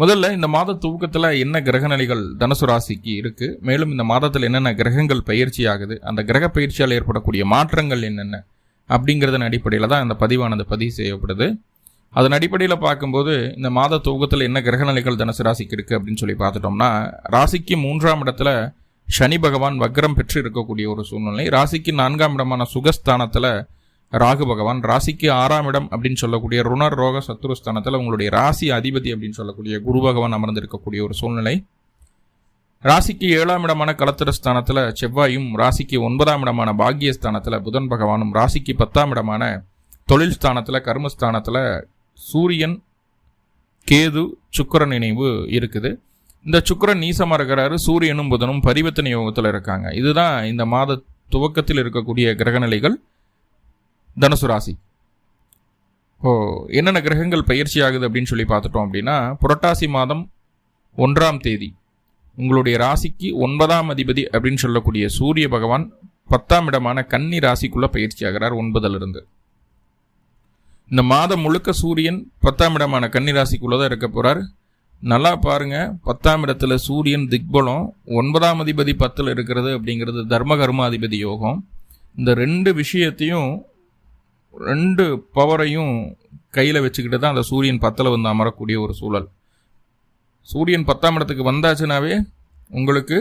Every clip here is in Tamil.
முதல்ல இந்த மாத துவக்கத்தில் என்ன கிரகநிலைகள் தனுசு ராசிக்கு இருக்கு? மேலும் இந்த மாதத்தில் என்னென்ன கிரகங்கள் பயிற்சி ஆகுது? அந்த கிரக பயிற்சியால் ஏற்படக்கூடிய மாற்றங்கள் என்னென்ன? அப்படிங்கிறதன் அடிப்படையில் தான் இந்த பதிவானது பதிவு செய்யப்படுது. அதன் அடிப்படையில் பார்க்கும்போது இந்த மாத துவக்கத்தில் என்ன கிரகநிலைகள் தனுசு ராசிக்கு இருக்கு அப்படின்னு சொல்லி பார்த்துட்டோம்னா ராசிக்கு மூன்றாம் இடத்துல சனி பகவான் வக்ரம் பெற்று இருக்கக்கூடிய ஒரு சூழ்நிலை. ராசிக்கு நான்காம் இடமான சுகஸ்தானத்தில் ராகு பகவான் ராசிக்கு ஆறாம் இடம் அப்படின்னு சொல்லக்கூடிய ருணர் ரோக சத்துருஸ்தானத்தில் உங்களுடைய ராசி அதிபதி அப்படின்னு சொல்லக்கூடிய குரு பகவான் அமர்ந்திருக்கக்கூடிய ஒரு சூழ்நிலை. ராசிக்கு ஏழாம் இடமான கலத்திரஸ்தானத்தில் செவ்வாயும் ராசிக்கு ஒன்பதாம் இடமான பாக்கியஸ்தானத்தில் புதன் பகவானும் ராசிக்கு பத்தாம் இடமான தொழில் ஸ்தானத்தில் கர்மஸ்தானத்தில் சூரியன் கேது சுக்கரன் நினைவு இருக்குது. இந்த சுக்கரன் நீசமாக இருக்கிறாரு சூரியனும் புதனும் பரிவர்த்தனை யோகத்தில் இருக்காங்க. இதுதான் இந்த மாத துவக்கத்தில் இருக்கக்கூடிய கிரகநிலைகள். தனுசு ராசி. ஓ என்னென்ன கிரகங்கள் பயிற்சி ஆகுது அப்படின்னு சொல்லி பார்த்துட்டோம் அப்படின்னா புரட்டாசி மாதம் ஒன்றாம் தேதி உங்களுடைய ராசிக்கு ஒன்பதாம் அதிபதி அப்படின்னு சொல்லக்கூடிய சூரிய பகவான் பத்தாம் இடமான கன்னி ராசிக்குள்ள பயிற்சி ஆகிறார் ஒன்பதிலிருந்து. இந்த மாதம் முழுக்க சூரியன் பத்தாம் இடமான கன்னி ராசிக்குள்ள தான் இருக்க போறார். நல்லா பாருங்க பத்தாம் இடத்துல சூரியன் திக்பலம் ஒன்பதாம் அதிபதி பத்தில் இருக்கிறது அப்படிங்கிறது தர்ம கர்மாதிபதி யோகம். இந்த ரெண்டு விஷயத்தையும் ரெண்டு பவரையும் கையில் வச்சுக்கிட்டு தான் அந்த சூரியன் பத்தில் வந்து அமரக்கூடிய ஒரு சூழல். சூரியன் பத்தாம் இடத்துக்கு வந்தாச்சுனாவே உங்களுக்கு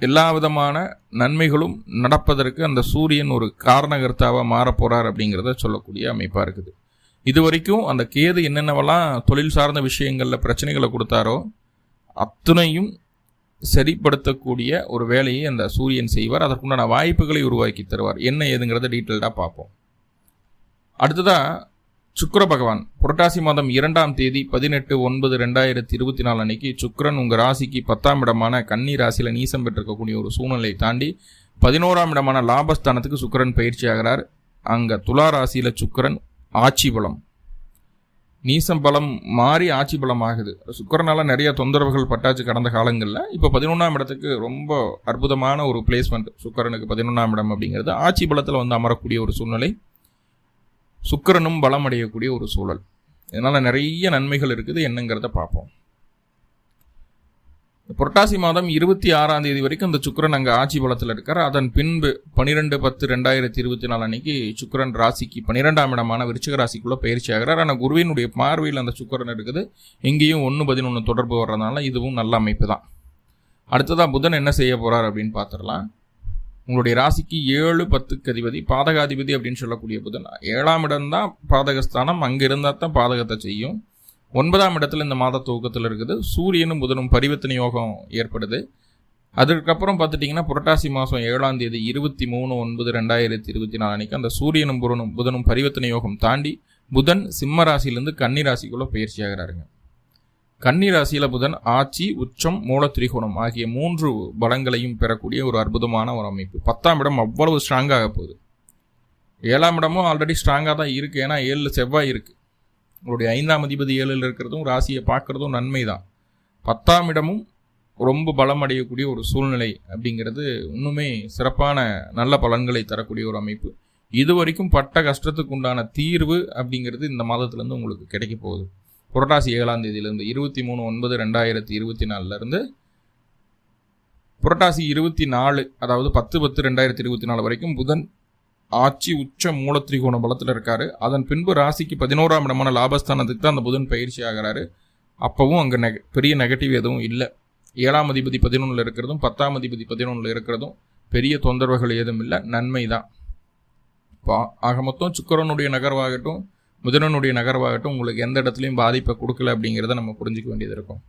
எல்லா விதமான நன்மைகளும் நடப்பதற்கு அந்த சூரியன் ஒரு காரணகர்த்தாவாக மாறப்போகிறார் அப்படிங்கிறத சொல்லக்கூடிய அமைப்பாக இருக்குது. இது வரைக்கும் அந்த கேது என்னென்னவெல்லாம் தொழில் சார்ந்த விஷயங்களில் பிரச்சனைகளை கொடுத்தாரோ அத்துணையும் சரிப்படுத்தக்கூடிய ஒரு வேலையை அந்த சூரியன் செய்வார். அதற்குண்டான வாய்ப்புகளை உருவாக்கி தருவார். என்ன ஏதுங்கிறத டீட்டெயில்டாக பார்ப்போம். அடுத்ததாக சுக்கர பகவான். புரட்டாசி மாதம் இரண்டாம் தேதி பதினெட்டு ஒன்பது ரெண்டாயிரத்தி இருபத்தி நாலு அன்னைக்கு சுக்கரன் உங்கள் ராசிக்கு பத்தாம் இடமான கன்னி ராசியில் நீசம் பெற்றிருக்கக்கூடிய ஒரு சூழ்நிலையை தாண்டி பதினோராம் இடமான லாபஸ்தானத்துக்கு சுக்கரன் பயிற்சி ஆகிறார். அங்கே துலா ராசியில் சுக்கரன் ஆட்சி பலம். நீசம் பலம் மாறி ஆட்சி பலம் ஆகுது சுக்கரனால நிறைய தொந்தரவுகள் பட்டாச்சு கடந்த காலங்களில். இப்போ பதினொன்றாம் இடத்துக்கு ரொம்ப அற்புதமான ஒரு பிளேஸ்மெண்ட் சுக்கரனுக்கு பதினொன்றாம் இடம் அப்படிங்கிறது ஆட்சி பலத்தில் வந்து அமரக்கூடிய ஒரு சூழ்நிலை. சுக்கரனும் பலம் அடையக்கூடிய ஒரு சூழல். இதனால் நிறைய நன்மைகள் இருக்குது என்னங்கிறத பார்ப்போம். புரட்டாசி மாதம் இருபத்தி ஆறாம் தேதி வரைக்கும் இந்த சுக்கரன் அங்கே ஆட்சி பலத்தில் இருக்கார். அதன் பின்பு பனிரெண்டு பத்து ரெண்டாயிரத்தி இருபத்தி நாலு அன்னைக்கு சுக்கரன் ராசிக்கு பன்னிரெண்டாம் இடமான விருச்சிக ராசிக்குள்ளே பயிற்சி ஆகிறார். ஆனால் குருவினுடைய பார்வையில் அந்த சுக்கரன் இருக்குது. எங்கேயும் ஒன்று பதினொன்று தொடர்பு வர்றதுனால இதுவும் நல்ல அமைப்பு தான் அடுத்ததாக புதன் என்ன செய்ய போகிறார் அப்படின்னு பார்த்துடலாம் உங்களுடைய ராசிக்கு ஏழு பத்துக்கு அதிபதி பாதகாதிபதி அப்படின்னு சொல்லக்கூடிய புதன். ஏழாம் இடம் தான் பாதகஸ்தானம். அங்கே இருந்தால் தான் பாதகத்தை செய்யும். ஒன்பதாம் இடத்துல இந்த மாத துவக்கத்தில் இருக்குது. சூரியனும் புதனும் பரிவர்த்தனை யோகம் ஏற்படுது. அதுக்கப்புறம் பார்த்துட்டிங்கன்னா புரட்டாசி மாதம் ஏழாம் தேதி இருபத்தி மூணு ஒன்பது ரெண்டாயிரத்தி இருபத்தி நாலு அன்னைக்கு அந்த சூரியனும் புதனும் புதனும் பரிவர்த்தனை யோகம் தாண்டி புதன் சிம்ம ராசியிலேருந்து கன்னி ராசிக்குள்ளே பயிற்சி ஆகிறாருங்க. கன்னி ராசியில் புதன் ஆட்சி உச்சம் மூல திரிகோணம் ஆகிய மூன்று பலங்களையும் பெறக்கூடிய ஒரு அற்புதமான ஒரு அமைப்பு. பத்தாம் இடம் அவ்வளவு ஸ்ட்ராங்காக போகுது. ஏழாம் இடமும் ஆல்ரெடி ஸ்ட்ராங்காக தான் இருக்குது ஏன்னா ஏழில் செவ்வாய் இருக்குது உங்களுடைய ஐந்தாம் அதிபதி ஏழில் இருக்கிறதும் ராசியை பார்க்குறதும் நன்மை தான் பத்தாம் இடமும் ரொம்ப பலம் அடையக்கூடிய ஒரு சூழ்நிலை அப்படிங்கிறது இன்னுமே சிறப்பான நல்ல பலன்களை தரக்கூடிய ஒரு அமைப்பு. இது வரைக்கும் பட்ட கஷ்டத்துக்கு உண்டான தீர்வு அப்படிங்கிறது இந்த மாதத்துலேருந்து உங்களுக்கு கிடைக்க போகுது. புரட்டாசி ஏழாம் தேதியிலேருந்து இருபத்தி மூணு ஒன்பது ரெண்டாயிரத்தி இருபத்தி நாலுலேருந்து புரட்டாசி இருபத்தி நாலு அதாவது பத்து பத்து ரெண்டாயிரத்தி இருபத்தி நாலு வரைக்கும் புதன் ஆட்சி உச்ச மூலத்திரிகோண பலத்தில் இருக்காரு. அதன் பின்பு ராசிக்கு பதினோராம் இடமான லாபஸ்தானத்துக்கு தான் அந்த புதன் பயிற்சி ஆகிறாரு. அப்பவும் அங்கே நெக பெரிய நெகட்டிவ் எதுவும் இல்லை. ஏழாம் அதிபதி பதினொன்றில் இருக்கிறதும் பத்தாம் அதிபதி பதினொன்றில் இருக்கிறதும் பெரிய தொந்தரவுகள் ஏதும் இல்லை. நன்மை தான். இப்போ ஆக மொத்தம் சுக்கரனுடைய நகர்வாகட்டும் புதனனுடைய நகர்வாகட்டும் உங்களுக்கு எந்த இடத்துலையும் பாதிப்பை கொடுக்கல அப்படிங்கிறத நம்ம புரிஞ்சிக்க வேண்டியது இருக்கும்.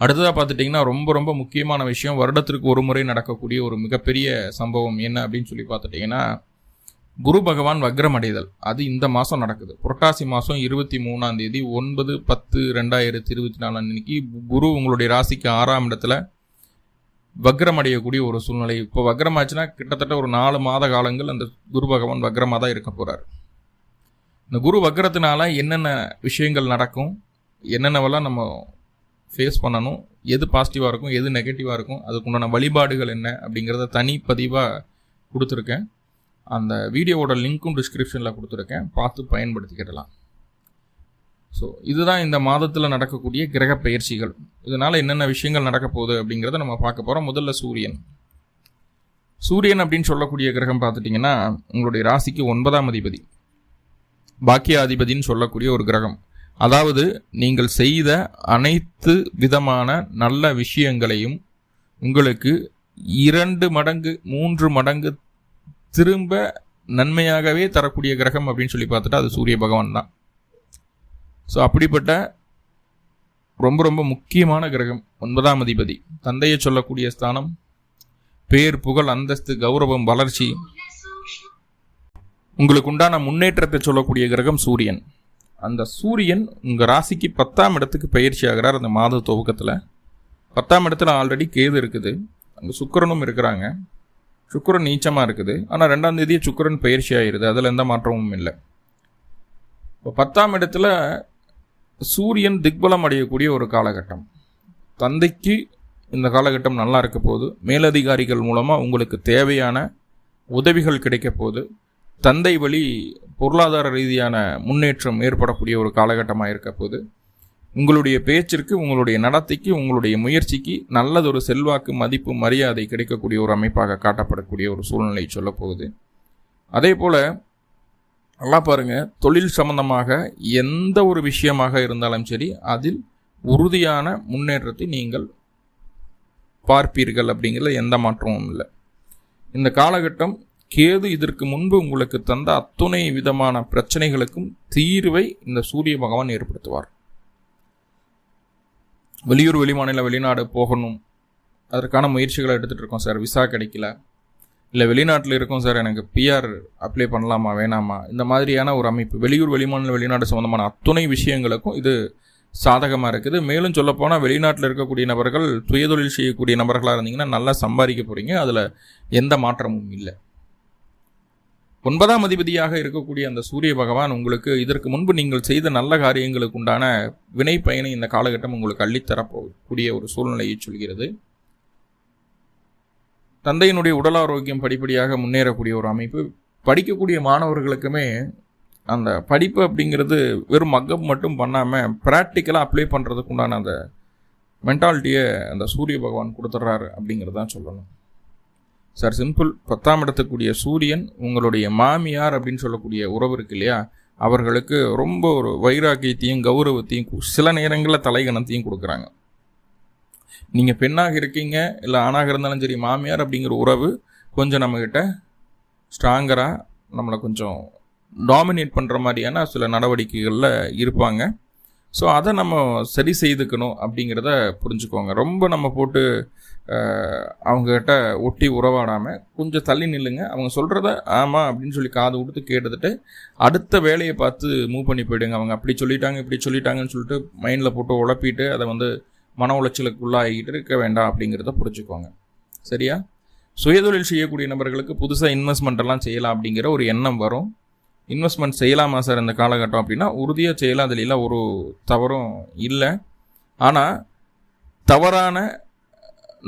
அடுத்ததாக பார்த்துட்டிங்கன்னா ரொம்ப ரொம்ப முக்கியமான விஷயம் வருடத்திற்கு ஒரு முறை நடக்கக்கூடிய ஒரு மிகப்பெரிய சம்பவம் என்ன அப்படின்னு சொல்லி பார்த்துட்டிங்கன்னா குரு பகவான் வக்ரம் அடைதல் அது இந்த மாதம் நடக்குது. புரட்டாசி மாதம் இருபத்தி மூணாம் தேதி ஒன்பது பத்து ரெண்டாயிரத்தி இருபத்தி நாலாம் இன்னைக்கு குரு உங்களுடைய ராசிக்கு ஆறாம் இடத்துல வக்ரம் அடையக்கூடிய ஒரு சூழ்நிலை. இப்போ வக்ரமாச்சுன்னா கிட்டத்தட்ட ஒரு நாலு மாத காலங்கள் அந்த குரு பகவான் வக்ரமாக தான் இருக்க போகிறார் இந்த குரு வக்ரத்தினால என்னென்ன விஷயங்கள் நடக்கும்? என்னென்னவெல்லாம் நம்ம ஃபேஸ் பண்ணணும்? எது பாசிட்டிவாக இருக்கும்? எது நெகட்டிவாக இருக்கும்? அதுக்குண்டான வழிபாடுகள் என்ன? அப்படிங்கிறத தனிப்பதிவாக கொடுத்துருக்கேன். அந்த வீடியோவோட லிங்க்கும் டிஸ்கிரிப்ஷனில் கொடுத்துருக்கேன். பார்த்து பயன்படுத்திக்கிடலாம். ஸோ இதுதான் இந்த மாதத்தில் நடக்கக்கூடிய கிரக பயிற்சிகள். இதனால் என்னென்ன விஷயங்கள் நடக்க போகுது அப்படிங்கிறத நம்ம பார்க்க போகிறோம் முதல்ல சூரியன். சூரியன் அப்படின்னு சொல்லக்கூடிய கிரகம் பார்த்துட்டிங்கன்னா உங்களுடைய ராசிக்கு ஒன்பதாம் அதிபதி. பாக்கிய அதிபதின்னு சொல்லக்கூடிய ஒரு கிரகம். அதாவது நீங்கள் செய்த அனைத்து விதமான நல்ல விஷயங்களையும் உங்களுக்கு இரண்டு மடங்கு மூன்று மடங்கு திரும்ப நன்மையாகவே தரக்கூடிய கிரகம் அப்படின்னு சொல்லி பார்த்துட்டா அது சூரிய பகவான் தான். ஸோ அப்படிப்பட்ட ரொம்ப ரொம்ப முக்கியமான கிரகம் ஒன்பதாம் அதிபதி. தந்தையை சொல்லக்கூடிய ஸ்தானம் பேர் புகழ் அந்தஸ்து கௌரவம் வளர்ச்சி. உங்களுக்கு உண்டான முன்னேற்றத்தை சொல்லக்கூடிய கிரகம் சூரியன். அந்த சூரியன் உங்கள் ராசிக்கு பத்தாம் இடத்துக்கு பயிற்சி ஆகிறார் அந்த மாத துவக்கத்தில். பத்தாம் இடத்துல ஆல்ரெடி கேது இருக்குது. அங்கே சுக்கரனும் இருக்கிறாங்க. சுக்கரன் நீச்சமாக இருக்குது. ஆனால் ரெண்டாம் தேதியே சுக்கரன் பயிற்சி ஆகிருது அதில் எந்த மாற்றமும் இல்லை. இப்போ பத்தாம் இடத்துல சூரியன் திக்பலம் அடையக்கூடிய ஒரு காலகட்டம். தந்தைக்கு இந்த காலகட்டம் நல்லா இருக்க போது மேலதிகாரிகள் மூலமாக உங்களுக்கு தேவையான உதவிகள் கிடைக்க போது தந்தை வழி பொருளாதார ரீதியான முன்னேற்றம் ஏற்படக்கூடிய ஒரு காலகட்டமாக இருக்க போது உங்களுடைய பேச்சிற்கு உங்களுடைய நடத்தைக்கு உங்களுடைய முயற்சிக்கு நல்லதொரு செல்வாக்கு மதிப்பு மரியாதை கிடைக்கக்கூடிய ஒரு அமைப்பாக காட்டப்படக்கூடிய ஒரு சூழ்நிலை சொல்ல போகுது அதே போல் நல்லா பாருங்கள் தொழில் சம்பந்தமாக எந்த ஒரு விஷயமாக இருந்தாலும் சரி அதில் உறுதியான முன்னேற்றத்தை நீங்கள் பார்ப்பீர்கள் அப்படிங்கிறத எந்த மாற்றமும் இல்லை. இந்த காலகட்டம் கேது இதற்கு முன்பு உங்களுக்கு தந்த அத்துணை விதமான பிரச்சனைகளுக்கும் தீர்வை இந்த சூரிய பகவான் ஏற்படுத்துவார். வெளியூர் வெளிமாநில வெளிநாடு போகணும். அதற்கான முயற்சிகளை எடுத்துகிட்டு இருக்கோம் சார். விசா கிடைக்கல. இல்லை வெளிநாட்டில் இருக்கோம் சார். எனக்கு பிஆர் அப்ளை பண்ணலாமா வேணாமா? இந்த மாதிரியான ஒரு அமைப்பு வெளியூர் வெளிமாநில வெளிநாடு சம்மந்தமான அத்துணை விஷயங்களுக்கும் இது சாதகமாக இருக்குது. மேலும் சொல்லப்போனால் வெளிநாட்டில் இருக்கக்கூடிய நபர்கள் சுயதொழில் செய்யக்கூடிய நபர்களாக இருந்தீங்கன்னா நல்லா சம்பாதிக்க போகிறீங்க அதில் எந்த மாற்றமும் இல்லை. ஒன்பதாம் அதிபதியாக இருக்கக்கூடிய அந்த சூரிய பகவான் உங்களுக்கு இதற்கு முன்பு நீங்கள் செய்த நல்ல காரியங்களுக்கு உண்டான வினை பயனை இந்த காலகட்டம் உங்களுக்கு அள்ளித்தரப்போகக்கூடிய ஒரு சூழ்நிலையை சொல்கிறது. தந்தையினுடைய உடல் ஆரோக்கியம் படிப்படியாக முன்னேறக்கூடிய ஒரு அமைப்பு. படிக்கக்கூடிய மாணவர்களுக்குமே அந்த படிப்பு அப்படிங்கிறது வெறும் மக்கப் மட்டும் பண்ணாமல் ப்ராக்டிக்கலாக அப்ளை பண்ணுறதுக்கு உண்டான அந்த மென்டாலிட்டியை அந்த சூரிய பகவான் கொடுத்துட்றாரு அப்படிங்கிறது தான் சொல்லணும். சார் சிம்பிள் பத்தாம் இடத்துக்குரிய சூரியன் உங்களுடைய மாமியார் அப்படின்னு சொல்லக்கூடிய உறவு இருக்கு இல்லையா? அவர்களுக்கு ரொம்ப ஒரு வைராக்கியத்தையும் கௌரவத்தையும் சில நேரங்களில் தலைகணத்தையும் கொடுக்குறாங்க. நீங்கள் பெண்ணாக இருக்கீங்க இல்லை ஆணாக இருந்தாலும் சரி மாமியார் அப்படிங்கிற உறவு கொஞ்சம் நம்மக்கிட்ட ஸ்ட்ராங்கராக நம்மளை கொஞ்சம் டாமினேட் பண்ணுற மாதிரியான சில நடவடிக்கைகளில் இருப்பாங்க. ஸோ அதை நம்ம சரி செய்துக்கணும் அப்படிங்கிறத புரிஞ்சுக்கோங்க. ரொம்ப நம்ம போட்டு அவங்கக்கிட்ட ஒட்டி உறவாடாமல் கொஞ்சம் தள்ளி நில்லுங்க. அவங்க சொல்கிறத ஆமாம் அப்படின்னு சொல்லி காது கொடுத்து கேட்டுட்டு அடுத்த வேலையை பார்த்து மூவ் பண்ணி போயிடுங்க. அவங்க அப்படி சொல்லிட்டாங்க இப்படி சொல்லிட்டாங்கன்னு சொல்லிட்டு மைண்டில் போட்டு உழப்பிட்டு அதை வந்து மன உளைச்சலுக்கு உள்ளாகிட்டு இருக்க வேண்டாம் அப்படிங்கிறத புரிஞ்சுக்கோங்க. சரியா? சுயதொழில் செய்யக்கூடிய நபர்களுக்கு புதுசாக இன்வெஸ்ட்மெண்ட் எல்லாம் செய்யலாம் அப்படிங்கிற ஒரு எண்ணம் வரும். இன்வெஸ்ட்மெண்ட் செய்யலாமா சார் இந்த காலகட்டம் அப்படின்னா? உறுதியாக செய்யலாம். அதில் இல்லை ஒரு தவறும் இல்லை. ஆனால் தவறான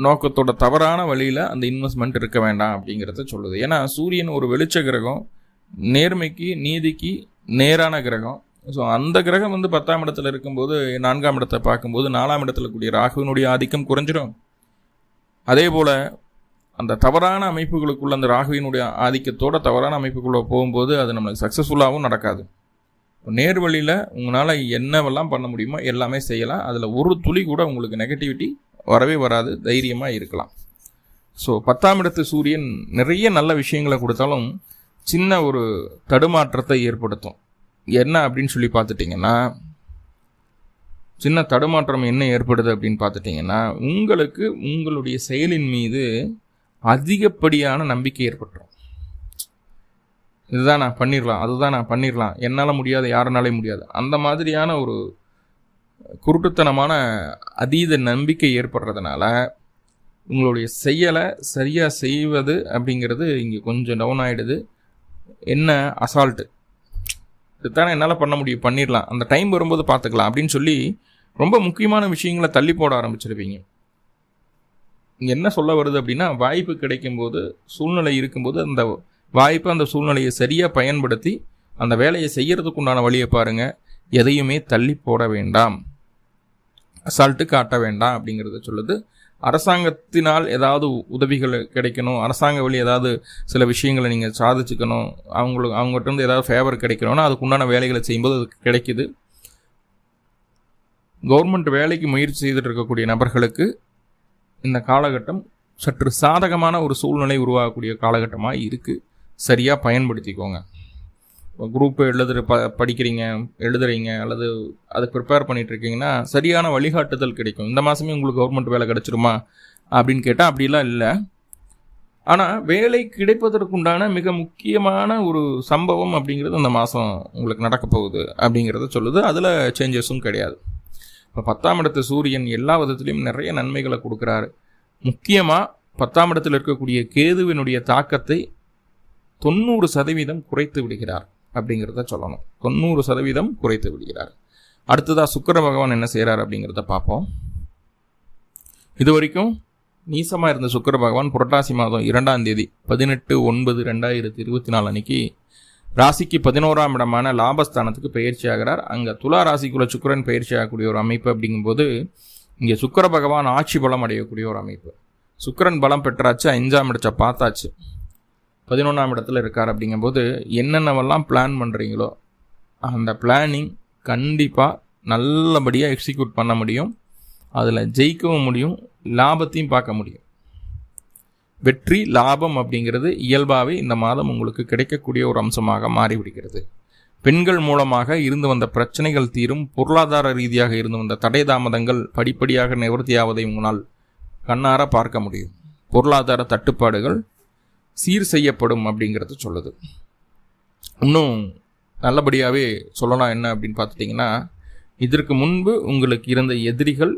நோக்கத்தோட தவறான வழியில் அந்த இன்வெஸ்ட்மெண்ட் இருக்க வேண்டாம் அப்படிங்கிறத சொல்லுது. ஏன்னா சூரியன் ஒரு வெளிச்ச கிரகம் நேர்மைக்கு நீதிக்கு நேரான கிரகம். ஸோ அந்த கிரகம் வந்து பத்தாம் இடத்துல இருக்கும்போது நான்காம் இடத்தை பார்க்கும்போது நாலாம் இடத்துல கூடிய ராகுவினுடைய ஆதிக்கம் குறைஞ்சிடும் அதே போல் அந்த தவறான அமைப்புகளுக்குள்ள அந்த ராகுவினுடைய ஆதிக்கத்தோட தவறான அமைப்புக்குள்ளே போகும்போது அது நம்மளுக்கு சக்ஸஸ்ஃபுல்லாகவும் நடக்காது. நேர் வழியில் உங்களால் என்னவெல்லாம் பண்ண முடியுமோ எல்லாமே செய்யலாம். அதில் ஒரு துளி கூட உங்களுக்கு நெகட்டிவிட்டி வரவே வராது. தைரியமாக இருக்கலாம். ஸோ பத்தாம் இடத்து சூரியன் நிறைய நல்ல விஷயங்களை கொடுத்தாலும் சின்ன ஒரு தடுமாற்றத்தை ஏற்படுத்தும். என்ன அப்படின்னு சொல்லி பார்த்துட்டிங்கன்னா சின்ன தடுமாற்றம் என்ன ஏற்படுது அப்படின்னு பார்த்துட்டிங்கன்னா உங்களுக்கு உங்களுடைய செயலின் மீது அதிகப்படியான நம்பிக்கை ஏற்பட்டுரும். இதுதான் நான் பண்ணிடலாம் அதுதான் நான் பண்ணிடலாம் என்னால் முடியாது யாருனாலே முடியாது. அந்த மாதிரியான ஒரு குருட்டுத்தனமான அதீத நம்பிக்கை ஏற்படுறதுனால உங்களுடைய செயலை சரியாக செய்வது அப்படிங்கிறது இங்கே கொஞ்சம் டவுன் ஆகிடுது என்ன அசால்ட்டு இதுதானே என்னால் பண்ண முடியும் பண்ணிடலாம் அந்த டைம் வரும்போது பார்த்துக்கலாம் அப்படின்னு சொல்லி ரொம்ப முக்கியமான விஷயங்களை தள்ளி போட ஆரம்பிச்சிருப்பீங்க இங்கே என்ன சொல்ல வருது அப்படின்னா வாய்ப்பு கிடைக்கும்போது சூழ்நிலை இருக்கும்போது அந்த வாய்ப்பை அந்த சூழ்நிலையை சரியாக பயன்படுத்தி அந்த வேலையை செய்கிறதுக்குண்டான வழியை பாருங்கள் எதையுமே தள்ளி போட வேண்டாம். அசால்ட்டு காட்ட வேண்டாம் அப்படிங்கிறத சொல்லுது. அரசாங்கத்தினால் ஏதாவது உதவிகள் கிடைக்கணும். அரசாங்க வழி ஏதாவது சில விஷயங்களை நீங்கள் சாதிச்சுக்கணும். அவங்களுக்கு அவங்ககிட்ட இருந்து ஏதாவது ஃபேவர் கிடைக்கணும்னா அதுக்கு உண்டான வேலைகளை செய்யும்போது அது கிடைக்குது. கவர்மெண்ட் வேலைக்கு முயற்சி செய்துட்டு இருக்கக்கூடிய நபர்களுக்கு இந்த காலகட்டம் சற்று சாதகமான ஒரு சூழ்நிலை உருவாகக்கூடிய காலகட்டமாக இருக்குது சரியாக பயன்படுத்திக்கோங்க. குரூப் எழுதுற ப படிக்கிறீங்க எழுதுறீங்க அல்லது அதுக்கு ப்ரிப்பேர் பண்ணிகிட்ருக்கீங்கன்னா சரியான வழிகாட்டுதல் கிடைக்கும். இந்த மாதமே உங்களுக்கு கவர்மெண்ட் வேலை கிடைச்சிருமா? அப்படின்னு கேட்டால் அப்படிலாம் இல்லை. ஆனால் வேலை கிடைப்பதற்குண்டான மிக முக்கியமான ஒரு சம்பவம் அப்படிங்கிறது அந்த மாதம் உங்களுக்கு நடக்க போகுது அப்படிங்கிறத சொல்லுது. அதில் சேஞ்சஸும் கிடையாது. இப்போ பத்தாம் இடத்து சூரியன் எல்லா விதத்துலேயும் நிறைய நன்மைகளை கொடுக்குறாரு. முக்கியமாக பத்தாம் இடத்தில் இருக்கக்கூடிய கேதுவினுடைய தாக்கத்தை தொண்ணூறு சதவீதம் குறைத்து விடுகிறார் அப்படிங்கிறத சொல்லணும். தொண்ணூறு சதவீதம் குறைத்து விடுகிறார். அடுத்ததாக சுக்கர பகவான் என்ன செய்கிறார் அப்படிங்கிறத பார்ப்போம். இது வரைக்கும் நீசமாக இருந்த சுக்கர பகவான் புரட்டாசி மாதம் இரண்டாம் தேதி பதினெட்டு ஒன்பது ரெண்டாயிரத்தி இருபத்தி நாலு அன்னைக்கு ராசிக்கு பதினோராம் இடமான லாபஸ்தானத்துக்கு பயிற்சி ஆகிறார் அங்கே துலா ராசிக்குள்ள சுக்கரன் பயிற்சி ஆகக்கூடிய ஒரு அமைப்பு அப்படிங்கும்போது இங்கே சுக்கர பகவான் ஆட்சி பலம் அடையக்கூடிய ஒரு அமைப்பு. சுக்கரன் பலம் பெற்றாச்சு அஞ்சாம் இடத்தை பார்த்தாச்சு. பதினொன்றாம் இடத்துல இருக்கார் அப்படிங்கும்போது என்னென்னவெல்லாம் பிளான் பண்ணுறீங்களோ அந்த பிளானிங் கண்டிப்பாக நல்லபடியாக எக்ஸிக்யூட் பண்ண முடியும். அதில் ஜெயிக்கவும் முடியும் லாபத்தையும் பார்க்க முடியும். வெற்றி லாபம் அப்படிங்கிறது இயல்பாகவே இந்த மாதம் உங்களுக்கு கிடைக்கக்கூடிய ஒரு அம்சமாக மாறிவிடுகிறது. பெண்கள் மூலமாக இருந்து வந்த பிரச்சனைகள் தீரும் பொருளாதார ரீதியாக இருந்து வந்த தடை தாமதங்கள் படிப்படியாக நிவர்த்தியாவதை உங்களால் கண்ணார பார்க்க முடியும். பொருளாதார தட்டுப்பாடுகள் சீர் செய்யப்படும் அப்படிங்கிறது சொல்லுது. இன்னும் நல்லபடியாகவே சொல்லலாம் என்ன அப்படின்னு பார்த்துட்டிங்கன்னா இதற்கு முன்பு உங்களுக்கு இருந்த எதிரிகள்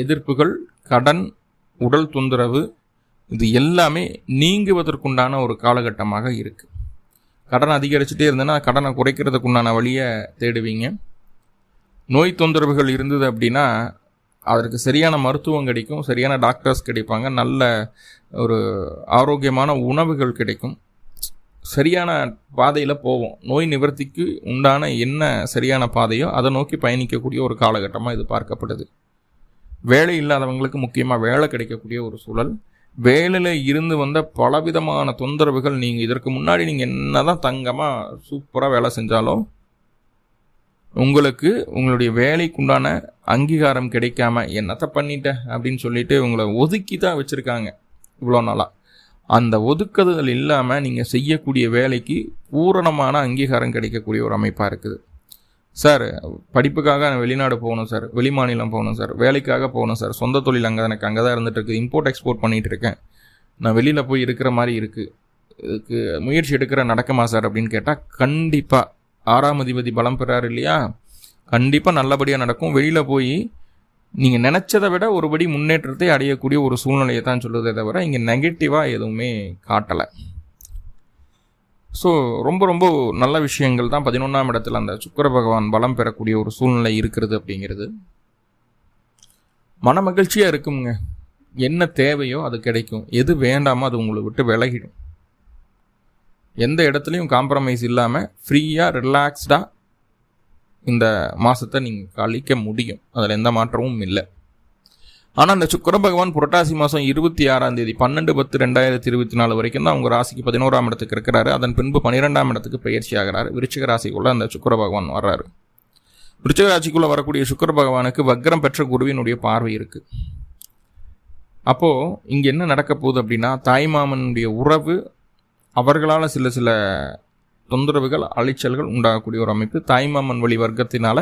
எதிர்ப்புகள் கடன் உடல் தொந்தரவு இது எல்லாமே நீங்குவதற்குண்டான ஒரு காலகட்டமாக இருக்குது கடன் அதிகரிச்சுட்டே இருந்தேன்னா கடனை குறைக்கிறதுக்குண்டான வழியை தேடுவீங்க. நோய் தொந்தரவுகள் இருந்தது அப்படின்னா அதற்கு சரியான மருத்துவம் கிடைக்கும் சரியான டாக்டர்ஸ் கிடைப்பாங்க நல்ல ஒரு ஆரோக்கியமான உணவுகள் கிடைக்கும். சரியான பாதையில் போவோம். நோய் நிவர்த்திக்கு உண்டான என்ன சரியான பாதையோ அதை நோக்கி பயணிக்கக்கூடிய ஒரு காலகட்டமாக இது பார்க்கப்படுது. வேலை இல்லாதவங்களுக்கு முக்கியமாக வேலை கிடைக்கக்கூடிய ஒரு சூழல். வேலையில் இருந்து வந்த பலவிதமான தொந்தரவுகள் நீங்கள் இதற்கு முன்னாடி நீங்கள் என்ன தான் தங்கமாக சூப்பராக வேலை செஞ்சாலும் உங்களுக்கு உங்களுடைய வேலைக்குண்டான அங்கீகாரம் கிடைக்காம என்னத்தை பண்ணிட்டேன் அப்படின்னு சொல்லிட்டு உங்களை ஒதுக்கி தான் வச்சுருக்காங்க இவ்வளோ நாளாக அந்த ஒதுக்குதல் இல்லாமல் நீங்கள் செய்யக்கூடிய வேலைக்கு பூரணமான அங்கீகாரம் கிடைக்கக்கூடிய ஒரு அமைப்பாக இருக்குது. சார் படிப்புக்காக நான் வெளிநாடு போகணும் சார். வெளி மாநிலம் போகணும் சார். வேலைக்காக போகணும் சார். சொந்த தொழில் அங்கே எனக்கு அங்கே தான் இருந்துட்டு இருக்குது இம்போர்ட் எக்ஸ்போர்ட் பண்ணிகிட்டு இருக்கேன். நான் வெளியில் போய் இருக்கிற மாதிரி இருக்குது இதுக்கு முயற்சி எடுக்கிற நடக்குமா சார் அப்படின்னு கேட்டால் கண்டிப்பாக ஆறாம் அதிபதி பலம் பெறாரு இல்லையா? கண்டிப்பாக நல்லபடியாக நடக்கும். வெளியில் போய் நீங்கள் நினச்சதை விட ஒருபடி முன்னேற்றத்தை அடையக்கூடிய ஒரு சூழ்நிலையை தான் சொல்லுதே தவிர இங்கே நெகட்டிவாக எதுவுமே காட்டலை. ஸோ ரொம்ப ரொம்ப நல்ல விஷயங்கள் தான் பதினொன்றாம் இடத்துல அந்த சுக்கர பகவான் பலம் பெறக்கூடிய ஒரு சூழ்நிலை இருக்கிறது அப்படிங்கிறது. மன மகிழ்ச்சியாக இருக்குங்க என்ன தேவையோ அது கிடைக்கும். எது வேண்டாமோ அது உங்களை விட்டு விலகிடும். எந்த இடத்துலையும் காம்ப்ரமைஸ் இல்லாமல் ஃப்ரீயாக ரிலாக்ஸ்டாக இந்த மாதத்தை நீங்கள் கழிக்க முடியும். அதில் எந்த மாற்றமும் இல்லை. ஆனால் அந்த சுக்கர பகவான் புரட்டாசி மாதம் இருபத்தி ஆறாம் தேதி பன்னெண்டு பத்து ரெண்டாயிரத்தி இருபத்தி நாலு வரைக்கும் தான் அவங்க ராசிக்கு பதினோராம் இடத்துக்கு இருக்கிறாரு. அதன் பின்பு பன்னிரெண்டாம் இடத்துக்கு பயிற்சி ஆகிறாரு. விருச்சிக ராசிக்குள்ளே அந்த சுக்கர பகவான் வர்றாரு. விருச்சிக ராசிக்குள்ளே வரக்கூடிய சுக்கர பகவானுக்கு வக்ரம் பெற்ற குருவினுடைய பார்வை இருக்குது அப்போது இங்கே என்ன நடக்க போகுது அப்படின்னா தாய்மாமனுடைய உறவு அவர்களால் சில சில தொந்தரவுகள் அலைச்சல்கள் உண்டாகக்கூடிய ஒரு அமைப்பு. தாய்மாமன் வழி வர்க்கத்தினால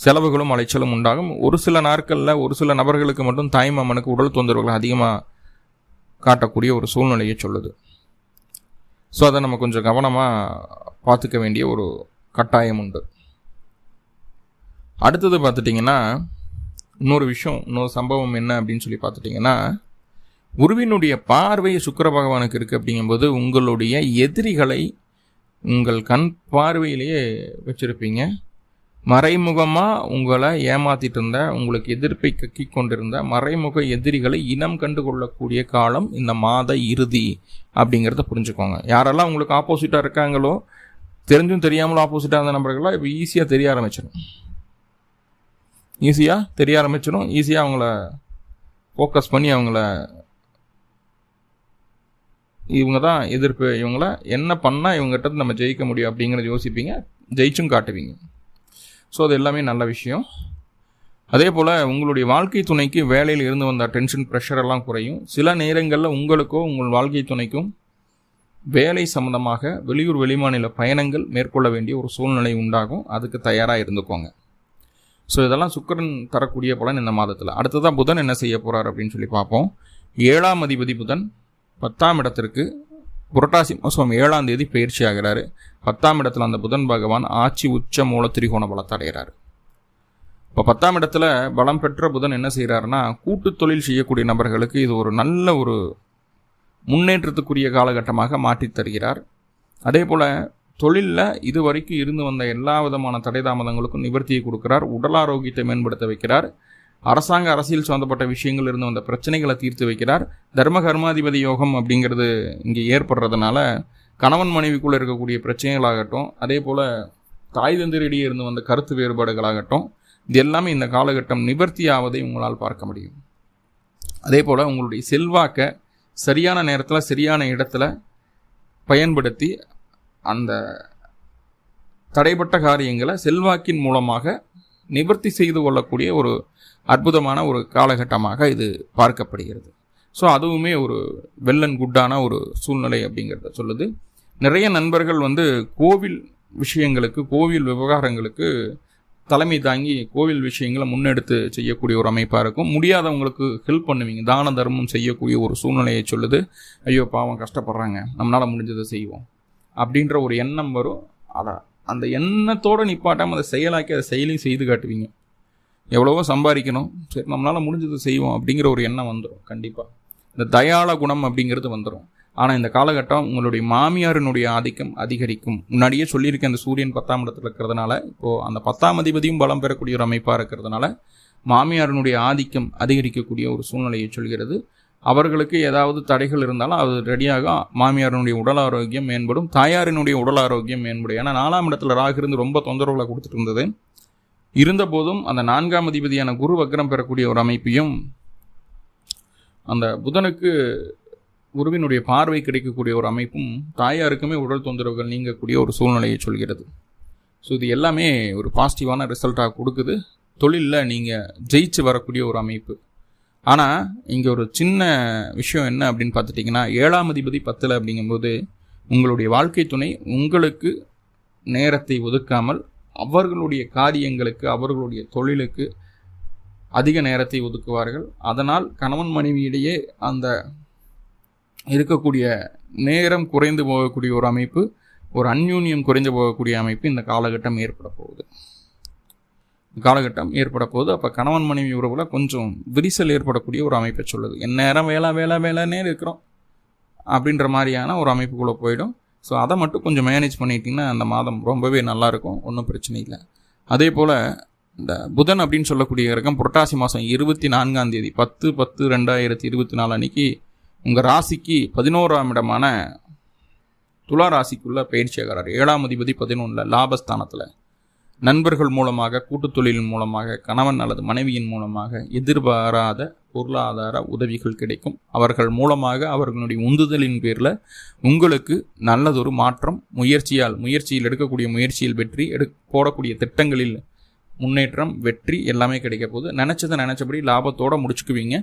செலவுகளும் அலைச்சலும் உண்டாகும். ஒரு சில நாட்களில் ஒரு சில நபர்களுக்கு மட்டும் தாய்மாமனுக்கு உடல் தொந்தரவுகள் அதிகமாக காட்டக்கூடிய ஒரு சூழ்நிலையை சொல்லுது. ஸோ அதை நம்ம கொஞ்சம் கவனமாக பார்த்துக்க வேண்டிய ஒரு கட்டாயம் உண்டு. அடுத்தது பார்த்துட்டிங்கன்னா இன்னொரு விஷயம் இன்னொரு சம்பவம் என்ன அப்படின்னு சொல்லி பார்த்துட்டிங்கன்னா குருவினுடைய பார்வை சுக்கர பகவானுக்கு இருக்குது அப்படிங்கும்போது உங்களுடைய எதிரிகளை உங்கள் கண் பார்வையிலேயே வச்சுருப்பீங்க. மறைமுகமாக உங்களை ஏமாத்திட்டு இருந்த உங்களுக்கு எதிர்ப்பை கக்கி கொண்டிருந்த மறைமுக எதிரிகளை இனம் கண்டு கொள்ளக்கூடிய காலம் இந்த மாத இறுதி அப்படிங்கிறத புரிஞ்சுக்கோங்க. யாரெல்லாம் உங்களுக்கு ஆப்போசிட்டாக இருக்காங்களோ தெரிஞ்சும் தெரியாமலும் ஆப்போசிட்டாக இருந்த நபர்களாக இப்போ ஈஸியாக தெரிய ஆரம்பிச்சிடும் ஈஸியாக தெரிய ஆரம்பிச்சிடும் ஈஸியாக அவங்கள ஃபோக்கஸ் பண்ணி அவங்கள இவங்க தான் எதிர்ப்பு. இவங்கள என்ன பண்ணால் இவங்ககிட்ட நம்ம ஜெயிக்க முடியும் அப்படிங்கிறத யோசிப்பீங்க. ஜெயிச்சும் காட்டுவீங்க. ஸோ அது எல்லாமே நல்ல விஷயம். அதே போல் உங்களுடைய வாழ்க்கை துணைக்கு வேலையில் இருந்து வந்த டென்ஷன் ப்ரெஷர் எல்லாம் குறையும். சில நேரங்களில் உங்களுக்கோ உங்கள் வாழ்க்கை துணைக்கும் வேலை சம்மந்தமாக வெளியூர் வெளிமாநில பயணங்கள் மேற்கொள்ள வேண்டிய ஒரு சூழ்நிலை உண்டாகும். அதுக்கு தயாராக இருந்துக்கோங்க. ஸோ இதெல்லாம் சுக்கரன் தரக்கூடிய பலன் இந்த மாதத்தில். அடுத்ததாக புதன் என்ன செய்ய போகிறார் அப்படின்னு சொல்லி பார்ப்போம். ஏழாம் அதிபதி புதன் பத்தாம் இடத்திற்கு புரட்டாசி மாதம் ஏழாம் தேதி பயிற்சி ஆகிறாரு. பத்தாம் இடத்துல அந்த புதன் பகவான் ஆட்சி உச்ச மூல திரிகோண பலத்தடைகிறார் இப்போ பத்தாம் இடத்துல பலம் பெற்ற புதன் என்ன செய்கிறாருன்னா கூட்டு தொழில் செய்யக்கூடிய நபர்களுக்கு இது ஒரு நல்ல ஒரு முன்னேற்றத்துக்குரிய காலகட்டமாக மாற்றி தருகிறார். அதே போல் தொழிலில் இது வரைக்கும் இருந்து வந்த எல்லா விதமான தடை தாமதங்களுக்கும் நிவர்த்தியை கொடுக்கிறார். உடல் ஆரோக்கியத்தை மேம்படுத்த வைக்கிறார். அரசாங்க அரசியல் சம்மந்தப்பட்ட விஷயங்கள் இருந்து வந்த பிரச்சனைகளை தீர்த்து வைக்கிறார். தர்ம கர்மாதிபதி யோகம் அப்படிங்கிறது இங்கே ஏற்படுறதுனால கணவன் மனைவிக்குள்ளே இருக்கக்கூடிய பிரச்சனைகளாகட்டும் அதே போல் தாய் தந்திரிடையே இருந்து வந்த கருத்து வேறுபாடுகளாகட்டும் இது எல்லாமே இந்த காலகட்டம் நிவர்த்தி ஆவதை உங்களால் பார்க்க முடியும். அதே போல் உங்களுடைய செல்வாக்கை சரியான நேரத்தில் சரியான இடத்துல பயன்படுத்தி அந்த தடைப்பட்ட காரியங்களை செல்வாக்கின் மூலமாக நிவர்த்தி செய்து கொள்ளக்கூடிய ஒரு அற்புதமான ஒரு காலகட்டமாக இது பார்க்கப்படுகிறது. ஸோ அதுவுமே ஒரு வெள்ளன் குட்டான ஒரு சூழ்நிலை அப்படிங்கிறத சொல்லுது. நிறைய நண்பர்கள் வந்து கோவில் விஷயங்களுக்கு கோவில் விவகாரங்களுக்கு தலைமை தாங்கி கோவில் விஷயங்களை முன்னெடுத்து செய்யக்கூடிய ஒரு அமைப்பாக இருக்கும். முடியாதவங்களுக்கு ஹெல்ப் பண்ணுவீங்க. தான தர்மம் செய்யக்கூடிய ஒரு சூழ்நிலையை சொல்லுது. ஐயோ பாவம் கஷ்டப்படுறாங்க. நம்மளால் முடிஞ்சதை செய்வோம். அப்படின்ற ஒரு எண்ணம் வரும். அதை அந்த எண்ணத்தோடு நிப்பாட்டாமல் அதை செயலாக்கி அதை செயலையும் செய்து காட்டுவீங்க. எவ்வளவோ சம்பாதிக்கணும். சரி நம்மளால் முடிஞ்சதை செய்வோம் அப்படிங்கிற ஒரு எண்ணம் வந்துடும் கண்டிப்பாக இந்த தயாள குணம் அப்படிங்கிறது வந்துடும் ஆனால் இந்த காலகட்டம் உங்களுடைய மாமியாரினுடைய ஆதிக்கம் அதிகரிக்கும். முன்னாடியே சொல்லியிருக்கேன் அந்த சூரியன் பத்தாம் இடத்துல இருக்கிறதுனால இப்போது அந்த பத்தாம் அதிபதியும் பலம் பெறக்கூடிய ஒரு அமைப்பாக இருக்கிறதுனால மாமியாரினுடைய ஆதிக்கம் அதிகரிக்கக்கூடிய ஒரு சூழ்நிலையை சொல்கிறது. அவர்களுக்கு ஏதாவது தடைகள் இருந்தாலும் அது ரெடியாக மாமியாரினுடைய உடல் ஆரோக்கியம் மேம்படும் தாயாரினுடைய உடல் ஆரோக்கியம் மேம்படும். ஏன்னா நாலாம் இடத்துல ராகு இருந்து ரொம்ப தொந்தரவுகளை கொடுத்துட்டு இருந்தது. இருந்தபோதும் அந்த நான்காம் அதிபதியான குரு வக்ரம் பெறக்கூடிய ஒரு அமைப்பையும் அந்த புதனுக்கு குருவினுடைய பார்வை கிடைக்கக்கூடிய ஒரு அமைப்பும் தாயாருக்குமே உடல் தொந்தரவுகள் நீங்கக்கூடிய ஒரு சூழ்நிலையை சொல்கிறது. ஸோ இது எல்லாமே ஒரு பாசிட்டிவான ரிசல்ட்டாக கொடுக்குது. தொழிலில் நீங்கள் ஜெயிச்சு வரக்கூடிய ஒரு அமைப்பு. ஆனால் இங்கே ஒரு சின்ன விஷயம் என்ன அப்படின்னு பார்த்துட்டிங்கன்னா ஏழாம் அதிபதி பத்தில் அப்படிங்கும்போது உங்களுடைய வாழ்க்கை துணை உங்களுக்கு நேரத்தை ஒதுக்காமல் அவர்களுடைய காரியங்களுக்கு அவர்களுடைய தொழிலுக்கு அதிக நேரத்தை ஒதுக்குவார்கள். அதனால் கணவன் மனைவியிடையே அந்த இருக்கக்கூடிய நேரம் குறைந்து போகக்கூடிய ஒரு அமைப்பு ஒரு அந்யூன்யம் குறைந்து போகக்கூடிய அமைப்பு இந்த காலகட்டம் ஏற்பட போகுது. காலகட்டம் ஏற்படப்போகுது. அப்போ கணவன் மனைவி உறவில் கொஞ்சம் விரிசல் ஏற்படக்கூடிய ஒரு அமைப்பை சொல்லுது. என் நேரம் வேலை வேலை வேலைன்னே இருக்கிறோம். அப்படின்ற மாதிரியான ஒரு அமைப்புக்குள்ளே போயிடும். ஸோ அதை மட்டும் கொஞ்சம் மேனேஜ் பண்ணிட்டிங்கன்னா அந்த மாதம் ரொம்பவே நல்லாயிருக்கும் ஒன்றும் பிரச்சனை இல்லை. அதே போல் இந்த புதன் அப்படின்னு சொல்லக்கூடிய கிரகம் புரட்டாசி மாதம் இருபத்தி நான்காம் தேதி பத்து பத்து ரெண்டாயிரத்தி இருபத்தி நாலு அன்னைக்கு உங்கள் ராசிக்கு பதினோராம் இடமான துலா ராசிக்குள்ளே பயிற்சி ஆகிறார். ஏழாம் அதிபதி பதினொன்றில் லாபஸ்தானத்தில். நண்பர்கள் மூலமாக கூட்டு தொழிலின் மூலமாக கணவன் அல்லது மனைவியின் மூலமாக எதிர்பாராத பொருளாதார உதவிகள் கிடைக்கும். அவர்கள் மூலமாக அவர்களுடைய உந்துதலின் பேரில் உங்களுக்கு நல்லதொரு மாற்றம் முயற்சியால் முயற்சியில் எடுக்கக்கூடிய முயற்சியில் வெற்றி எடு போடக்கூடிய திட்டங்களில் முன்னேற்றம் வெற்றி எல்லாமே கிடைக்க போகுது. நினச்சதை நினச்சபடி லாபத்தோடு முடிச்சுக்குவீங்க.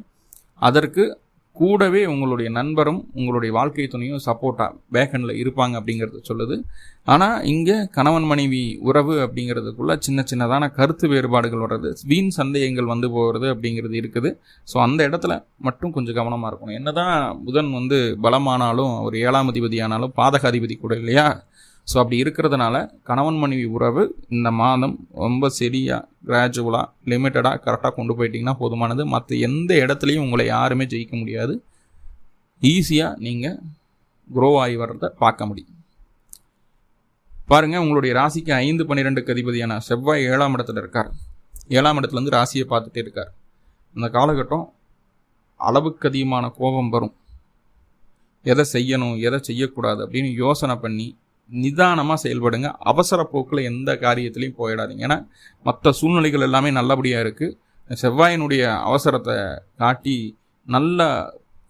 அதற்கு கூடவே உங்களுடைய நண்பரும் உங்களுடைய வாழ்க்கை துணையும் சப்போர்ட்டாக பேக்கண்டில் இருப்பாங்க அப்படிங்கிறது சொல்லுது. ஆனால் இங்கே கணவன் மனைவி உறவு அப்படிங்கிறதுக்குள்ள சின்ன சின்னதான கருத்து வேறுபாடுகள் வர்றது வீண் சந்தேகங்கள் வந்து போகிறது அப்படிங்கிறது இருக்குது. ஸோ அந்த இடத்துல மட்டும் கொஞ்சம் கவனமாக இருக்கணும். என்னதான் புதன் வந்து பலமானாலும் ஒரு ஏழாம் அதிபதி ஆனாலும் பாதகாதிபதி கூட இல்லையா? ஸோ அப்படி இருக்கிறதுனால கணவன் மனைவி உறவு இந்த மாதம் ரொம்ப சரியாக கிராஜுவலாக லிமிட்டடாக கரெக்டாக கொண்டு போயிட்டிங்கன்னா போதுமானது. மற்ற எந்த இடத்துலையும் உங்களை யாருமே ஜெயிக்க முடியாது. ஈஸியாக நீங்கள் க்ரோ ஆகி வர்றதை பார்க்க முடியும். பாருங்கள் உங்களுடைய ராசிக்கு ஐந்து பன்னிரெண்டுக்கு அதிபதியான செவ்வாய் ஏழாம் இடத்துல இருக்கார். ஏழாம் இடத்துலேருந்து ராசியை பார்த்துட்டே இருக்கார். அந்த காலகட்டம் அளவுக்கு அதிகமான கோபம் வரும். எதை செய்யணும் எதை செய்யக்கூடாது அப்படின்னு யோசனை பண்ணி நிதானமாக செயல்படுங்க. அவசர போக்கில் எந்த காரியத்திலையும் போயிடாதீங்க. ஏன்னா மற்ற சூழ்நிலைகள் எல்லாமே நல்லபடியாக இருக்குது செவ்வாயினுடைய அவசரத்தை காட்டி நல்ல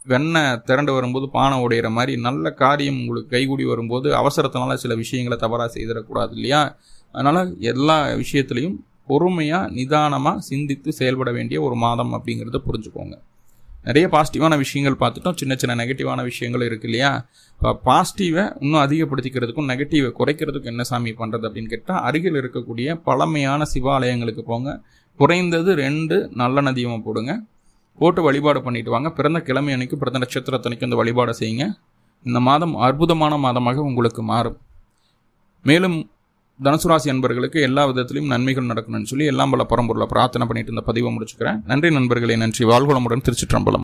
வெண்ணெய் திரண்டு வரும்போது பானை உடையிற மாதிரி நல்ல காரியம் உங்களுக்கு கைகூடி வரும்போது அவசரத்தினால சில விஷயங்களை தவறாக செய்திடக்கூடாது இல்லையா? அதனால் எல்லா விஷயத்துலையும் பொறுமையாக நிதானமாக சிந்தித்து செயல்பட வேண்டிய ஒரு மாதம் அப்படிங்கிறத புரிஞ்சுக்கோங்க. நிறைய பாசிட்டிவான விஷயங்கள் பார்த்துட்டோம். சின்ன சின்ன நெகட்டிவான விஷயங்கள் இருக்கு இல்லையா? இப்போ பாசிட்டிவை இன்னும் அதிகப்படுத்திக்கிறதுக்கும் நெகட்டிவை குறைக்கிறதுக்கும் என்ன சாமி பண்ணுறது அப்படின்னு கேட்டால் அருகில் இருக்கக்கூடிய பழமையான சிவாலயங்களுக்கு போங்க. குறைந்தது ரெண்டு நல்ல நதியமாக போடுங்க. போட்டு வழிபாடு பண்ணிட்டு வாங்க. பிறந்த கிழமை அன்னைக்கு பிறந்த நட்சத்திரத்தனைக்கு இந்த வழிபாடு செய்யுங்க. இந்த மாதம் அற்புதமான மாதமாக உங்களுக்கு மாறும். மேலும் தனுசு ராசி அன்பர்களுக்கு எல்லா விதத்திலையும் நன்மைகள் நடக்கணும்னு சொல்லி எல்லாம் பல பரம்பொருளை பிரார்த்தனை பண்ணிட்டு இந்த பதிவை முடிச்சுக்கிறேன். நன்றி நண்பர்களே நன்றி. வாழ்வளமுடன் திருச்சிற்றம்பலம்.